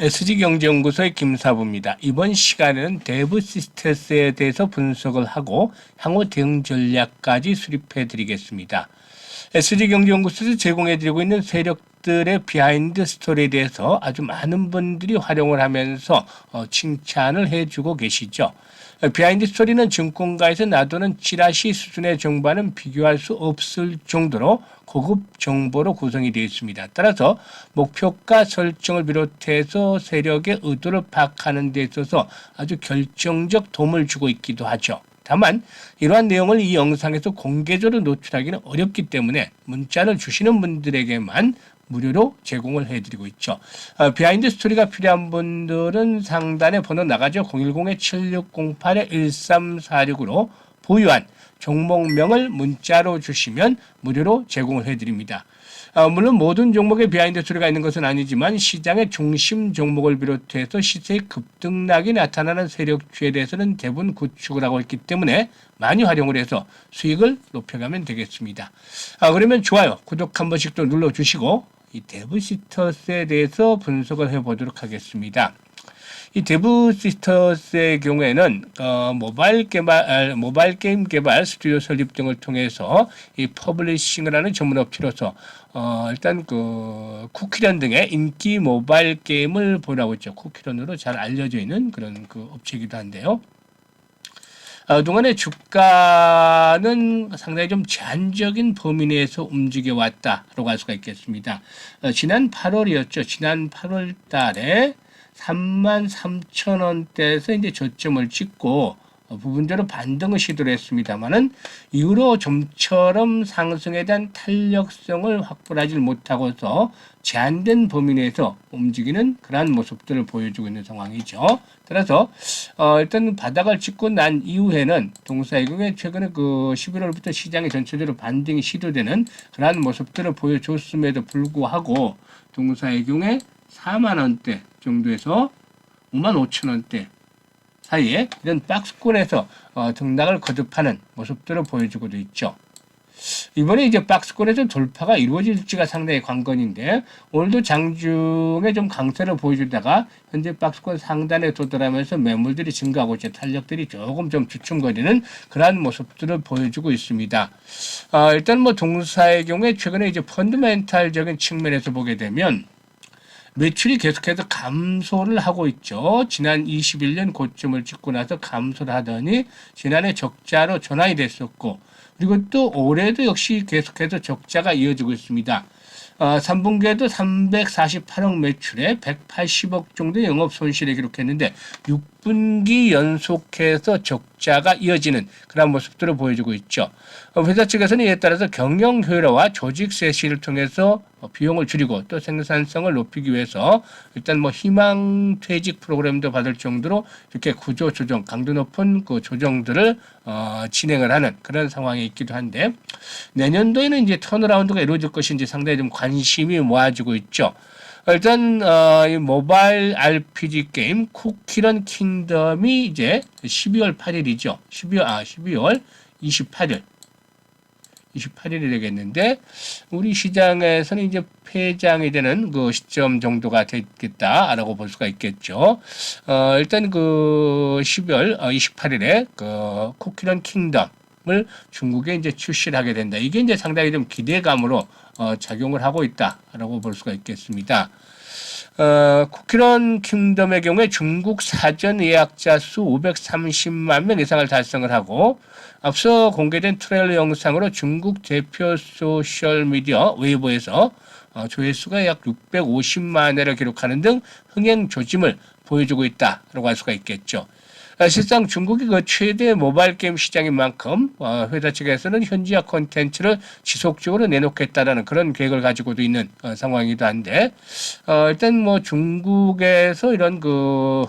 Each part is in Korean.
SG경제연구소의 김사부입니다. 이번 시간에는 대부 시스테스에 대해서 분석을 하고 향후 대응 전략까지 수립해 드리겠습니다. SG경제연구소에서 제공해 드리고 있는 세력들의 비하인드 스토리에 대해서 아주 많은 분들이 활용을 하면서 어, 칭찬을 해주고 계시죠. 비하인드 스토리는 증권가에서 놔두는 찌라시 수준의 정보와는 비교할 수 없을 정도로 고급 정보로 구성이 되어 있습니다. 따라서 목표가 설정을 비롯해서 세력의 의도를 파악하는 데 있어서 아주 결정적 도움을 주고 있기도 하죠. 다만 이러한 내용을 이 영상에서 공개적으로 노출하기는 어렵기 때문에 문자를 주시는 분들에게만 무료로 제공을 해드리고 있죠. 어, 비하인드 스토리가 필요한 분들은 상단에 번호 나가죠. 010-7608-1346으로 보유한 종목명을 문자로 주시면 무료로 제공을 해드립니다. 어, 물론 모든 종목에 비하인드 스토리가 있는 것은 아니지만 시장의 중심 종목을 비롯해서 시세의 급등락이 나타나는 세력주에 대해서는 대부분 구축을 하고 있기 때문에 많이 활용을 해서 수익을 높여가면 되겠습니다. 아, 그러면 좋아요, 구독 한 번씩 또 눌러주시고 이 데브시터스에 대해서 분석을 해보도록 하겠습니다. 이 데브시터스의 경우에는 어, 모바일 개발, 아, 모바일 게임 개발 스튜디오 설립 등을 통해서 이 퍼블리싱을 하는 전문 업체로서 어, 일단 그 쿠키런 등의 인기 모바일 게임을 보유하고 있죠. 쿠키런으로 잘 알려져 있는 그런 그 업체이기도 한데요. 어, 동안의 주가는 상당히 좀 제한적인 범위 내에서 움직여 왔다라고 할 수가 있겠습니다. 어, 지난 8월이었죠. 지난 8월 달에 3만 3천 원대에서 이제 저점을 찍고 어, 부분적으로 반등을 시도를 했습니다만은 이후로 좀처럼 상승에 대한 탄력성을 확보하지 못하고서 제한된 범위 내에서 움직이는 그러한 모습들을 보여주고 있는 상황이죠. 따라서 어 일단 바닥을 찍고 난 이후에는 동사이국에 최근에 그 11월부터 시장이 전체적으로 반등이 시도되는 그러한 모습들을 보여줬음에도 불구하고 동사이경에 4만 원대 정도에서 5만 5천 원대 사이에 이런 박스권에서 어, 등락을 거듭하는 모습들을 보여주고도 있죠. 이번에 이제 박스권에서 돌파가 이루어질지가 상당히 관건인데 오늘도 장중에 좀 강세를 보여주다가 현재 박스권 상단에 도달하면서 매물들이 증가하고 있죠. 탄력들이 조금 좀 주춤거리는 그러한 모습들을 보여주고 있습니다. 어, 일단 뭐 동사의 경우에 최근에 이제 펀드멘탈적인 측면에서 보게 되면 매출이 계속해서 감소를 하고 있죠. 지난 21년 고점을 찍고 나서 감소를 하더니 지난해 적자로 전환이 됐었고 그리고 또 올해도 역시 계속해서 적자가 이어지고 있습니다. 어, 3분기에도 348억 매출에 180억 정도의 영업 손실을 기록했는데 6분기 연속해서 적자가 이어지는 그런 모습들을 보여주고 있죠. 어, 회사 측에서는 이에 따라서 경영 효율화와 조직 쇄신을 통해서 어, 비용을 줄이고 또 생산성을 높이기 위해서 일단 뭐 희망 퇴직 프로그램도 받을 정도로 이렇게 구조 조정, 강도 높은 그 조정들을 어, 진행을 하는 그런 상황이 있기도 한데 내년도에는 이제 턴어라운드가 이루어질 것인지 상당히 좀 관심이 모아지고 있죠. 일단 어, 이 모바일 RPG 게임 쿠키런 킹덤이 이제 12월 8일이죠. 12월 아 12월 28일 28일이 되겠는데 우리 시장에서는 이제 폐장이 되는 그 시점 정도가 됐겠다라고 볼 수가 있겠죠. 어, 일단 그 12월 28일에 그 쿠키런 킹덤 을 중국에 이제 출시를 하게 된다. 이게 이제 상당히 좀 기대감으로 어, 작용을 하고 있다라고 볼 수가 있겠습니다. 어, 쿠키런 킹덤의 경우에 중국 사전 예약자 수 530만 명 이상을 달성을 하고 앞서 공개된 트레일러 영상으로 중국 대표 소셜 미디어 웨이보에서 어, 조회수가 약 650만 회를 기록하는 등 흥행 조짐을 보여주고 있다라고 할 수가 있겠죠. 어, 실상 중국이 그 최대 모바일 게임 시장인 만큼 어, 회사 측에서는 현지화 콘텐츠를 지속적으로 내놓겠다라는 그런 계획을 가지고도 있는 어, 상황이기도 한데 어, 일단 뭐 중국에서 이런 그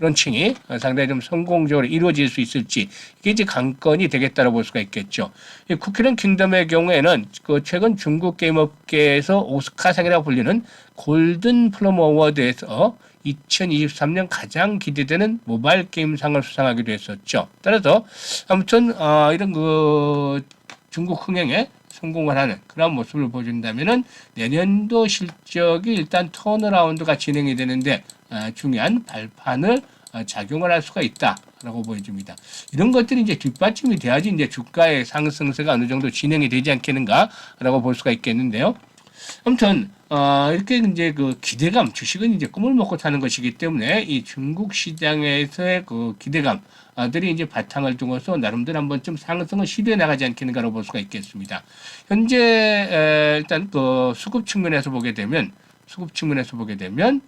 런칭이 상당히 좀 성공적으로 이루어질 수 있을지 이게 이제 관건이 되겠다고 볼 수가 있겠죠. 이 쿠키런 킹덤의 경우에는 그 최근 중국 게임 업계에서 오스카상이라고 불리는 골든 플럼 어워드에서 2023년 가장 기대되는 모바일 게임상을 수상하기도 했었죠. 따라서 아무튼 어, 이런 그 중국 흥행에 성공을 하는 그런 모습을 보여준다면은 내년도 실적이 일단 턴어라운드가 진행이 되는데 어, 중요한 발판을 어, 작용을 할 수가 있다라고 보여집니다. 이런 것들이 이제 뒷받침이 돼야지 이제 주가의 상승세가 어느 정도 진행이 되지 않겠는가라고 볼 수가 있겠는데요. 아무튼 어, 이렇게 이제 그 기대감 주식은 이제 꿈을 먹고 사는 것이기 때문에 이 중국 시장에서의 그 기대감들이 이제 바탕을 두고서 나름대로 한 번쯤 상승을 시도해 나가지 않겠는가로 볼 수가 있겠습니다. 현재 에, 일단 그 수급 측면에서 보게 되면 수급 측면에서 보게 되면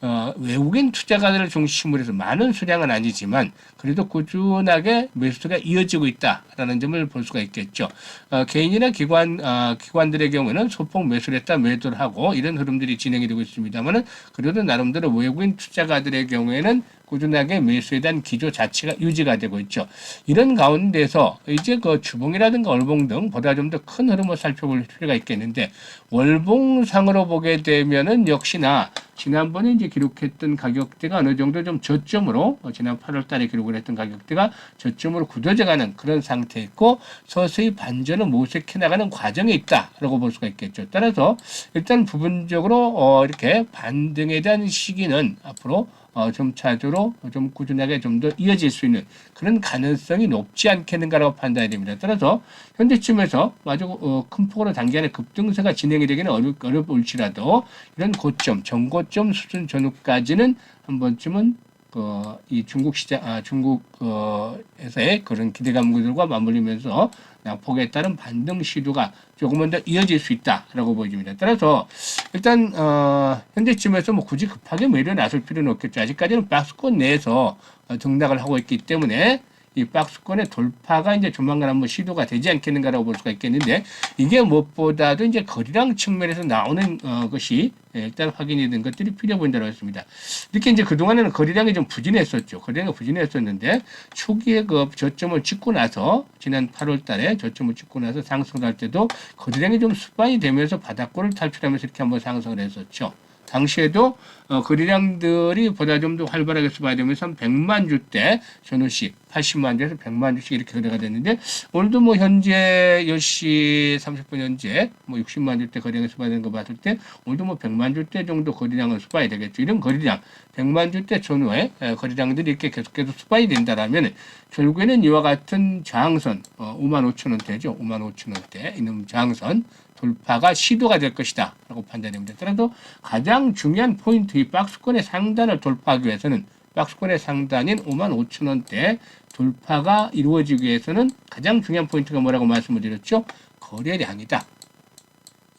어, 외국인 투자가들을 중심으로 해서 많은 수량은 아니지만 그래도 꾸준하게 매수가 이어지고 있다라는 점을 볼 수가 있겠죠. 어, 개인이나 기관 어, 기관들의 경우는 소폭 매수를 했다 매도를 하고 이런 흐름들이 진행이 되고 있습니다만은 그래도 나름대로 외국인 투자가들의 경우에는 꾸준하게 매수에 대한 기조 자체가 유지가 되고 있죠. 이런 가운데서 이제 그 주봉이라든가 월봉 등 보다 좀 더 큰 흐름을 살펴볼 필요가 있겠는데 월봉상으로 보게 되면은 역시나 지난번에 이제 기록했던 가격대가 어느 정도 좀 저점으로 어, 지난 8월 달에 기록을 했던 가격대가 저점으로 굳어져 가는 그런 상태였고 서서히 반전을 모색해 나가는 과정에 있다라고 볼 수가 있겠죠. 따라서 일단 부분적으로 어 이렇게 반등에 대한 시기는 앞으로 어, 좀 차주로 좀 꾸준하게 좀 더 이어질 수 있는 그런 가능성이 높지 않겠는가라고 판단이 됩니다. 따라서 현재쯤에서 아주 어, 큰 폭으로 단기간에 급등세가 진행이 되기는 어렵, 어려울지라도 이런 고점, 정고점 수준 전후까지는 한 번쯤은 그, 이 중국 시장, 아, 중국, 어, 에서의 그런 기대감들과 맞물리면서 낙폭에 따른 반등 시도가 조금은 더 이어질 수 있다라고 보여집니다. 따라서 일단, 어, 현재쯤에서 뭐 굳이 급하게 매려 나설 필요는 없겠죠. 아직까지는 박스권 내에서 어, 등락을 하고 있기 때문에 이 박스권의 돌파가 이제 조만간 한번 시도가 되지 않겠는가라고 볼 수가 있겠는데 이게 무엇보다도 이제 거리랑 측면에서 나오는 어, 것이 예, 일단 확인이 된 것들이 필요해 보인다고 했습니다. 이렇게 이제 그동안에는 거리량이 좀 부진했었죠. 거리량이 부진했었는데 초기에 그 저점을 찍고 나서 지난 8월 달에 저점을 찍고 나서 상승을 할 때도 거리량이 좀 수반이 되면서 바닥권을 탈출하면서 이렇게 한번 상승을 했었죠. 당시에도 어, 거래량들이 보다 좀 더 활발하게 수반되면서 한 100만 주대 전후씩 80만 주에서 100만 주씩 이렇게 거래가 됐는데 오늘도 뭐 현재 10시 30분 현재 뭐 60만 주대 거래량이 수반되는 거 봤을 때 오늘도 뭐 100만 주대 정도 거래량을 수반이 되겠죠. 이런 거래량 100만 주대 전후에 에, 거래량들이 이렇게 계속해서 수반이 된다라면 결국에는 이와 같은 저항선 어, 5만 5천 원대죠. 5만 5천 원대 이놈 저항선 돌파가 시도가 될 것이다 라고 판단됩니다. 따라서 가장 중요한 포인트 이 박스권의 상단을 돌파하기 위해서는 박스권의 상단인 5만 5천 원대 돌파가 이루어지기 위해서는 가장 중요한 포인트가 뭐라고 말씀을 드렸죠? 거래량이다.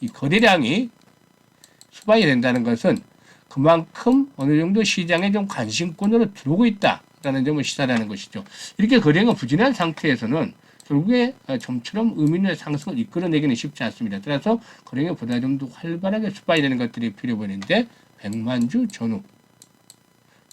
이 거래량이 수반이 된다는 것은 그만큼 어느 정도 시장에 좀 관심권으로 들어오고 있다라는 점을 시사하는 것이죠. 이렇게 거래가 부진한 상태에서는 결국에 좀처럼 의미 있는 상승을 이끌어내기는 쉽지 않습니다. 따라서 거래가 보다 좀 더 활발하게 수반이 되는 것들이 필요 보이는데 100만 주 전후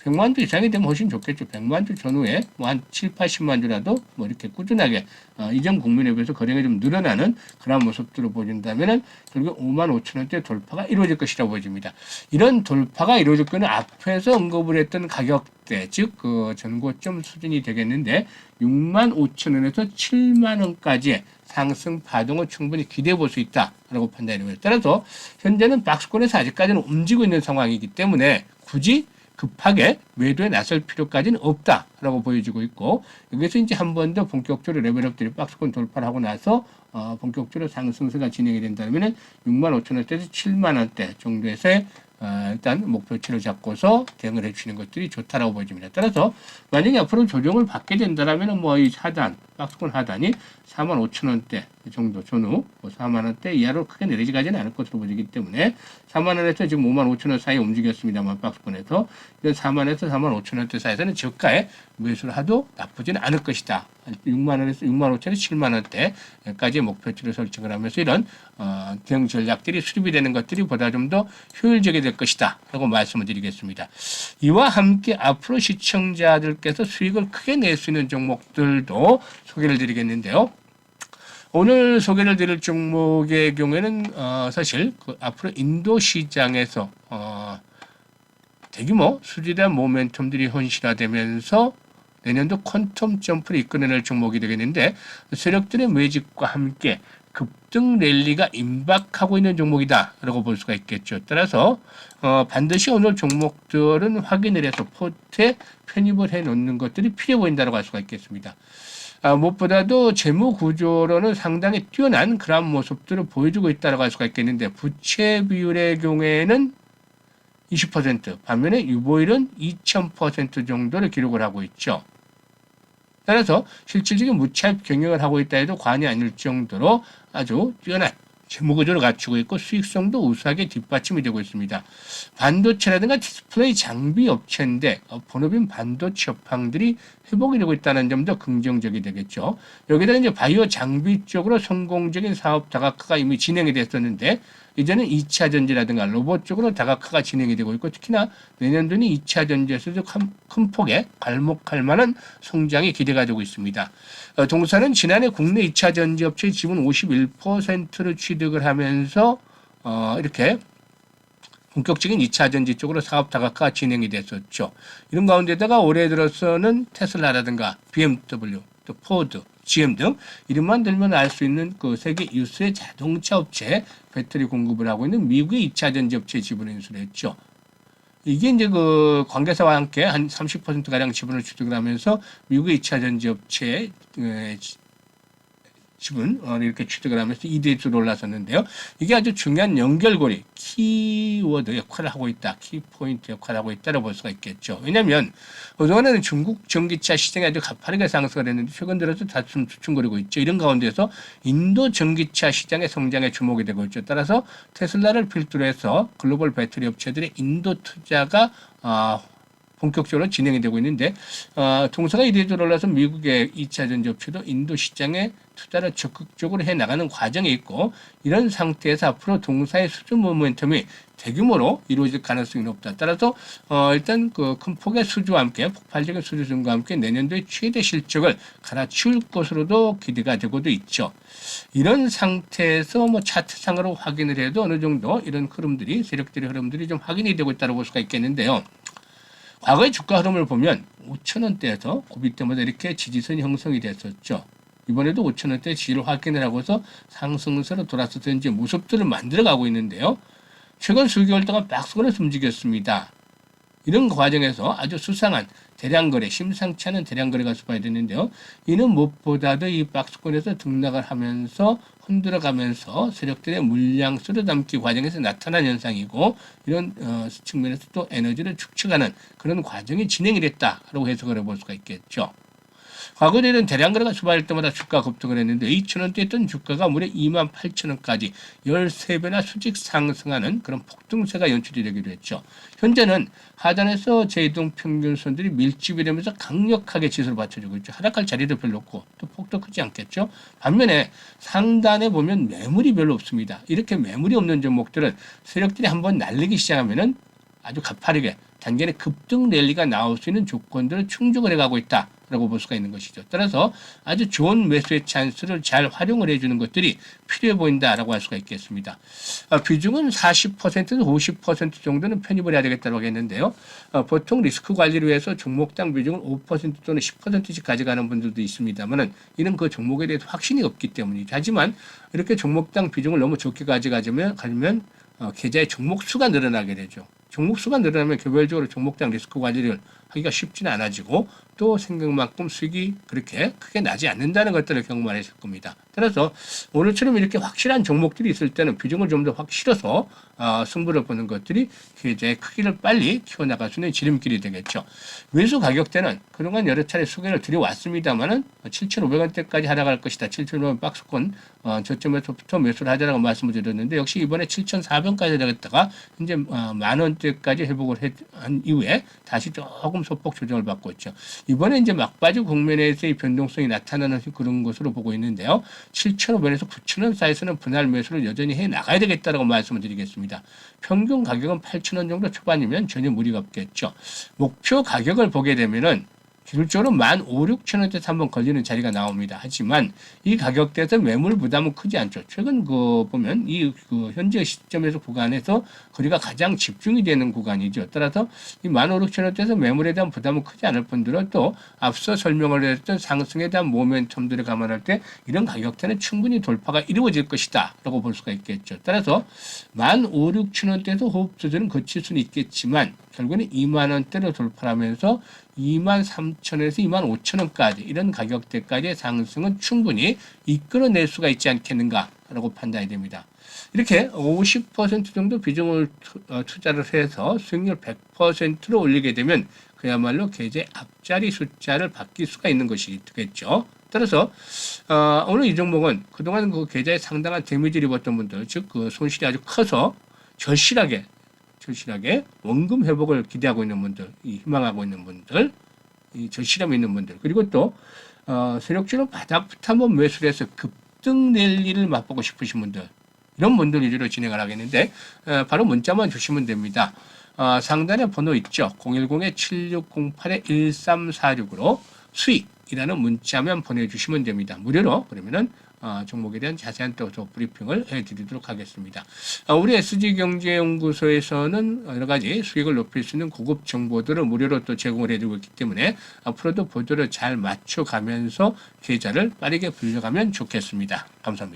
100만 주 이상이 되면 훨씬 좋겠죠. 100만 주 전후에 뭐 한 7, 80만 주라도 뭐 이렇게 꾸준하게 어, 이전 국민에 비해서 거래가 좀 늘어나는 그런 모습들을 보여준다면은 결국 5만 5천 원대 돌파가 이루어질 것이라고 보여집니다. 이런 돌파가 이루어질 거는 앞에서 언급을 했던 가격대, 즉 그 전고점 수준이 되겠는데 6만 5천 원에서 7만 원까지의 상승 파동을 충분히 기대해 볼 수 있다라고 판단이 됩니다. 따라서 현재는 박스권에서 아직까지는 움직이고 있는 상황이기 때문에 굳이 급하게 매도에 나설 필요까지는 없다라고 보여지고 있고 여기서 이제 한 번 더 본격적으로 레벨업들이 박스권 돌파를 하고 나서 어, 본격적으로 상승세가 진행이 된다면은 6만 5천 원대에서 7만 원대 정도에서의 어, 일단 목표치를 잡고서 대응을 해주시는 것들이 좋다라고 보여집니다. 따라서 만약에 앞으로 조정을 받게 된다라면은 뭐 이 하단 박스권 하단이 4만 5천 원대 정도 전후 뭐 4만 원대 이하로 크게 내리지가지는 않을 것으로 보이기 때문에 4만 원에서 지금 5만 5천 원 사이에 움직였습니다만 박스권에서 4만에서 4만 5천 원대 사이에서는 저가에 매수를 하도 나쁘지는 않을 것이다. 6만 원에서 6만 5천에서 7만 원대까지 목표치를 설정을 하면서 이런 어, 대응 전략들이 수립이 되는 것들이 보다 좀 더 효율적이 될 것이다. 라고 말씀을 드리겠습니다. 이와 함께 앞으로 시청자들께서 수익을 크게 낼 수 있는 종목들도 소개를 드리겠는데요. 오늘 소개를 드릴 종목의 경우에는 어, 사실 그 앞으로 인도 시장에서 어, 대규모 수지대한 모멘텀들이 현실화되면서 내년도 퀀텀 점프를 이끌어낼 종목이 되겠는데 세력들의 매집과 함께 급등 랠리가 임박하고 있는 종목이다라고 볼 수가 있겠죠. 따라서 어, 반드시 오늘 종목들은 확인을 해서 포트에 편입을 해 놓는 것들이 필요해 보인다고 할 수가 있겠습니다. 아, 무엇보다도 재무 구조로는 상당히 뛰어난 그런 모습들을 보여주고 있다고 할 수가 있겠는데 부채 비율의 경우에는 20% 반면에 유보율은 2000% 정도를 기록을 하고 있죠. 따라서 실질적인 무차입 경영을 하고 있다 해도 과언이 아닐 정도로 아주 뛰어난 재무구조를 갖추고 있고 수익성도 우수하게 뒷받침이 되고 있습니다. 반도체라든가 디스플레이 장비 업체인데 어, 본업인 반도체 업황들이 회복이 되고 있다는 점도 긍정적이 되겠죠. 여기다 이제 바이오 장비 쪽으로 성공적인 사업 다각화가 이미 진행이 됐었는데 이제는 2차 전지라든가 로봇 쪽으로 다각화가 진행이 되고 있고 특히나 내년도는 2차 전지에서도 큰, 큰 폭에 괄목할 만한 성장이 기대가 되고 있습니다. 어, 동사는 지난해 국내 2차 전지 업체의 지분 51%를 취득을 하면서 어, 이렇게 본격적인 2차 전지 쪽으로 사업 다각화가 진행이 됐었죠. 이런 가운데다가 올해 들어서는 테슬라라든가 BMW, 또 포드, GM 등 이름만 들면 알 수 있는 그 세계 유수의 자동차 업체 배터리 공급을 하고 있는 미국의 2차 전지 업체 지분을 인수를 했죠. 이게 이제 그 관계사와 함께 한 30% 가량 지분을 취득을 하면서 미국의 2차 전지 업체의 에, 지- 지분 어, 이렇게 취득을 하면서 2대주로 올라섰는데요. 이게 아주 중요한 연결고리, 키워드 역할을 하고 있다, 키포인트 역할을 하고 있다고 볼 수가 있겠죠. 왜냐하면 그동안에는 중국 전기차 시장이 아주 가파르게 상승을 했는데 최근 들어서 다툼 주춤거리고 있죠. 이런 가운데서 인도 전기차 시장의 성장에 주목이 되고 있죠. 따라서 테슬라를 필두로 해서 글로벌 배터리 업체들의 인도 투자가 아, 본격적으로 진행이 되고 있는데 어, 동사가 이리저리 올라서 미국의 2차 전지 업체도 인도 시장에 투자를 적극적으로 해 나가는 과정에 있고 이런 상태에서 앞으로 동사의 수준 모멘텀이 대규모로 이루어질 가능성이 높다. 따라서 어, 일단 그 큰 폭의 수주와 함께 폭발적인 수주 증가와 함께 내년도의 최대 실적을 갈아치울 것으로도 기대가 되고도 있죠. 이런 상태에서 뭐 차트상으로 확인을 해도 어느 정도 이런 흐름들이 세력들의 흐름들이 좀 확인이 되고 있다고 볼 수가 있겠는데요. 과거의 주가 흐름을 보면 5천 원대에서 고비 때마다 이렇게 지지선이 형성이 됐었죠. 이번에도 5천 원대 지지를 확인을 하고서 상승세로 돌아서서 이제 모습들을 만들어가고 있는데요. 최근 수개월 동안 박스권을 움직였습니다. 이런 과정에서 아주 수상한 대량거래, 심상치 않은 대량거래가 수반이 됐는데요. 이는 무엇보다도 이 박스권에서 등락을 하면서 흔들어가면서 세력들의 물량수를 담기 과정에서 나타난 현상이고 이런 어, 측면에서 또 에너지를 축적하는 그런 과정이 진행이 됐다라고 해석을 해볼 수가 있겠죠. 과거에는 대량 거래가 수반할 때마다 주가 급등을 했는데 2천원대 있던 주가가 무려 2만 8천원까지 13배나 수직 상승하는 그런 폭등세가 연출이 되기도 했죠. 현재는 하단에서 제이동 평균선들이 밀집이 되면서 강력하게 지수를 받쳐주고 있죠. 하락할 자리도 별로 없고 또 폭도 크지 않겠죠. 반면에 상단에 보면 매물이 별로 없습니다. 이렇게 매물이 없는 종목들은 세력들이 한번 날리기 시작하면은 아주 가파르게 단기간에 급등 랠리가 나올 수 있는 조건들을 충족을 해가고 있다 라고 볼 수가 있는 것이죠. 따라서 아주 좋은 매수의 찬스를 잘 활용을 해주는 것들이 필요해 보인다라고 할 수가 있겠습니다. 어, 비중은 40%에서 50% 정도는 편입을 해야 되겠다고 하겠는데요. 어, 보통 리스크 관리를 위해서 종목당 비중을 5% 또는 10%씩 가져가는 분들도 있습니다만은 이는 그 종목에 대해서 확신이 없기 때문이죠. 하지만 이렇게 종목당 비중을 너무 적게 가져가면 가면 어, 계좌의 종목 수가 늘어나게 되죠. 종목 수가 늘어나면 개별적으로 종목당 리스크 관리를 하기가 쉽지는 않아지고 또 생각만큼 수익이 그렇게 크게 나지 않는다는 것들을 경험을 했을 겁니다. 따라서 오늘처럼 이렇게 확실한 종목들이 있을 때는 비중을 좀 더 확 실어서 어, 승부를 보는 것들이 계좌의 크기를 빨리 키워나갈 수 있는 지름길이 되겠죠. 매수 가격대는 그동안 여러 차례 소개를 드려왔습니다만은 7,500원대까지 하락할 것이다. 7,500원 박스권 어, 저점에서부터 매수를 하자라고 말씀을 드렸는데 역시 이번에 7,400원까지 되겠다가 이제 어, 만원 대까지 회복을 해- 한 이후에 다시 조금 소폭 조정을 받고 있죠. 이번에 이제 막바지 국면에서의 변동성이 나타나는 그런 것으로 보고 있는데요. 7,500원에서 9,000원 사이에서는 분할 매수를 여전히 해 나가야 되겠다라고 말씀을 드리겠습니다. 평균 가격은 8,000원 정도 초반이면 전혀 무리가 없겠죠. 목표 가격을 보게 되면은 기술적으로 만 5, 6천 원대에서 한번 걸리는 자리가 나옵니다. 하지만 이 가격대에서 매물 부담은 크지 않죠. 최근 그 보면 이 그 현재 시점에서 구간에서 거리가 가장 집중이 되는 구간이죠. 따라서 이만 5, 6천 원대에서 매물에 대한 부담은 크지 않을 뿐더러 또 앞서 설명을 했던 상승에 대한 모멘텀들을 감안할 때 이런 가격대는 충분히 돌파가 이루어질 것이다 라고 볼 수가 있겠죠. 따라서 만 5, 6천 원대에서 호흡 조절은 거칠 수는 있겠지만 결국에는 2만 원대를 돌파하면서 2만 3천에서 2만 5천 원까지 이런 가격대까지의 상승은 충분히 이끌어낼 수가 있지 않겠는가라고 판단이 됩니다. 이렇게 50% 정도 비중을 투- 어, 투자를 해서 수익률 100%로 올리게 되면 그야말로 계좌의 앞자리 숫자를 바뀔 수가 있는 것이 되겠죠. 따라서 어, 오늘 이 종목은 그동안 그 계좌에 상당한 데미지를 입었던 분들, 즉 그 손실이 아주 커서 절실하게 절실하게 원금 회복을 기대하고 있는 분들, 이 희망하고 있는 분들, 이 절실함이 있는 분들, 그리고 또 어, 세력주로 바닥부터 한번 매수를 해서 급등 랠리를 맛보고 싶으신 분들, 이런 분들 위주로 진행을 하겠는데 어, 바로 문자만 주시면 됩니다. 어, 상단에 번호 있죠. 010-7608-1346으로 수익 이라는 문자만 보내주시면 됩니다. 무료로 그러면은 어, 종목에 대한 자세한 또, 또 브리핑을 해드리도록 하겠습니다. 어, 우리 SG경제연구소에서는 여러 가지 수익을 높일 수 있는 고급 정보들을 무료로 또 제공을 해주고 있기 때문에 앞으로도 보조를 잘 맞춰가면서 계좌를 빠르게 불려가면 좋겠습니다. 감사합니다.